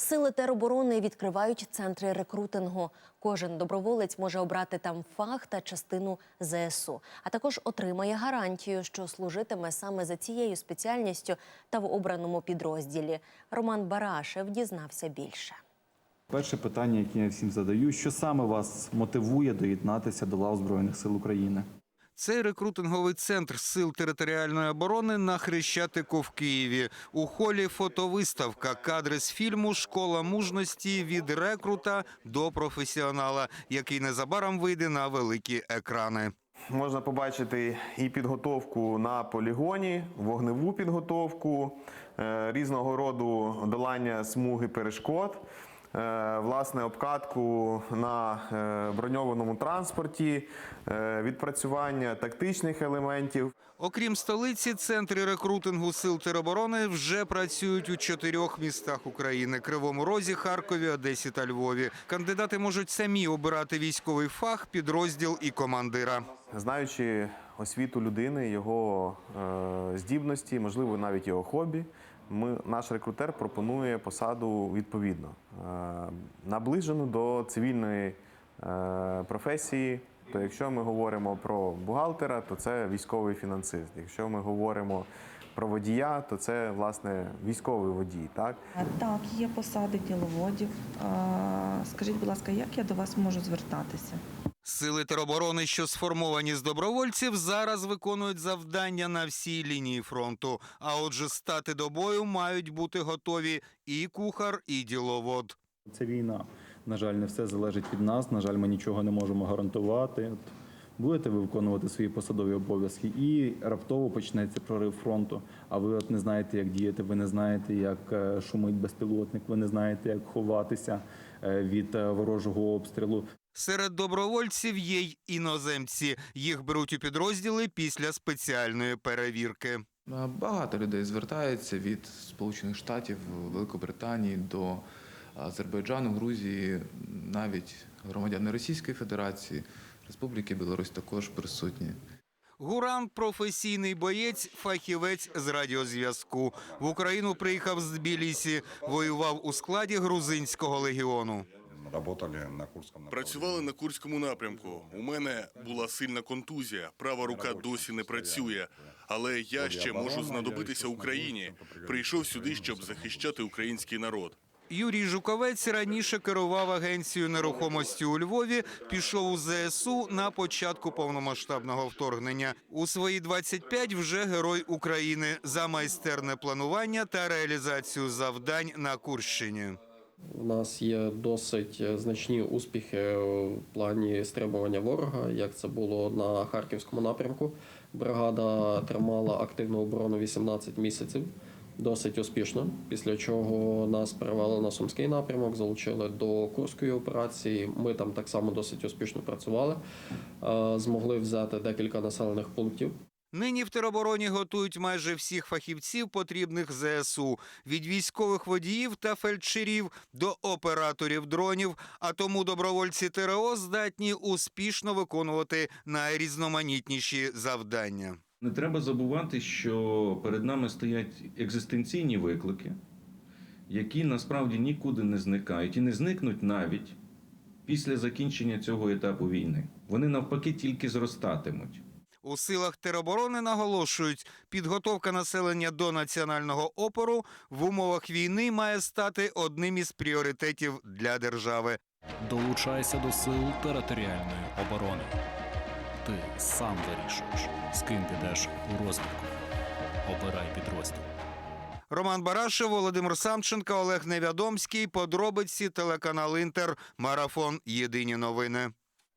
Сили тероборони відкривають центри рекрутингу. Кожен доброволець може обрати там фах та частину ЗСУ, а також отримає гарантію, що служитиме саме за цією спеціальністю та в обраному підрозділі. Роман Барашев дізнався більше. Перше питання, яке я всім задаю: що саме вас мотивує доєднатися до лав Збройних сил України? Цей рекрутинговий центр сил територіальної оборони на Хрещатику в Києві. У холі фотовиставка, кадри з фільму Школа мужності від рекрута до професіонала, який незабаром вийде на великі екрани. Можна побачити і підготовку на полігоні, вогневу підготовку, е, різного роду долання смуги перешкод, власне, обкатку на е, броньованому транспорті, е, відпрацювання тактичних елементів. Окрім столиці, центри рекрутингу сил тероборони вже працюють у чотирьох містах України: Кривому Розі, Харкові, Одесі та Львові. Кандидати можуть самі обирати військовий фах, підрозділ і командира. Знаючи освіту людини, його е, здібності, можливо, навіть його хобі, ми, наш рекрутер пропонує посаду відповідно, е, наближену до цивільної е, професії. То якщо ми говоримо про бухгалтера, то це військовий фінансист. Якщо ми говоримо про водія, то це власне військовий водій. Так? Так, є посади діловодів. Скажіть, будь ласка, як я до вас можу звертатися? Сили тероборони, що сформовані з добровольців, зараз виконують завдання на всій лінії фронту. А отже, стати до бою мають бути готові і кухар, і діловод. Це війна. На жаль, не все залежить від нас. На жаль, ми нічого не можемо гарантувати. Будете ви виконувати свої посадові обов'язки, і раптово почнеться прорив фронту. А ви от не знаєте, як діяти, ви не знаєте, як е, шумить безпілотник, ви не знаєте, як ховатися е, від е, ворожого обстрілу. Серед добровольців є й іноземці. Їх беруть у підрозділи після спеціальної перевірки. Багато людей звертається від Сполучених Штатів, Великобританії до Азербайджану, Грузії, навіть громадяни Російської Федерації, Республіки Білорусь також присутні. Гуран професійний боєць, фахівець з радіозв'язку. В Україну приїхав з Тбілісі, воював у складі грузинського легіону. Работали на Курском. Працювали на Курському напрямку. У мене була сильна контузія. Права рука досі не працює. Але я ще можу знадобитися Україні. Прийшов сюди, щоб захищати український народ. Юрій Жуковець раніше керував агенцією нерухомості у Львові. Пішов у ЗСУ на початку повномасштабного вторгнення. У свої 25 вже герой України за майстерне планування та реалізацію завдань на Курщині. У нас є досить значні успіхи в плані стримування ворога, як це було на харківському напрямку. Бригада тримала активну оборону 18 місяців, досить успішно. Після чого нас перевели на сумський напрямок, залучили до курської операції. Ми там так само досить успішно працювали, Е, змогли взяти декілька населених пунктів. Нині в теробороні готують майже всіх фахівців, потрібних ЗСУ – від військових водіїв та фельдшерів до операторів дронів. А тому добровольці ТРО здатні успішно виконувати найрізноманітніші завдання. Не треба забувати, що перед нами стоять екзистенційні виклики, які насправді нікуди не зникають і не зникнуть навіть після закінчення цього етапу війни. Вони навпаки тільки зростатимуть. У силах тероборони наголошують, підготовка населення до національного опору в умовах війни має стати одним із пріоритетів для держави. Долучайся до сил територіальної оборони. Ти сам вирішуєш, з ким підеш у розвідку. Обирай підрозділ. Роман Барашев, Володимир Самченко, Олег Невядомський. Подробиці телеканал Інтер. Марафон. Єдині новини.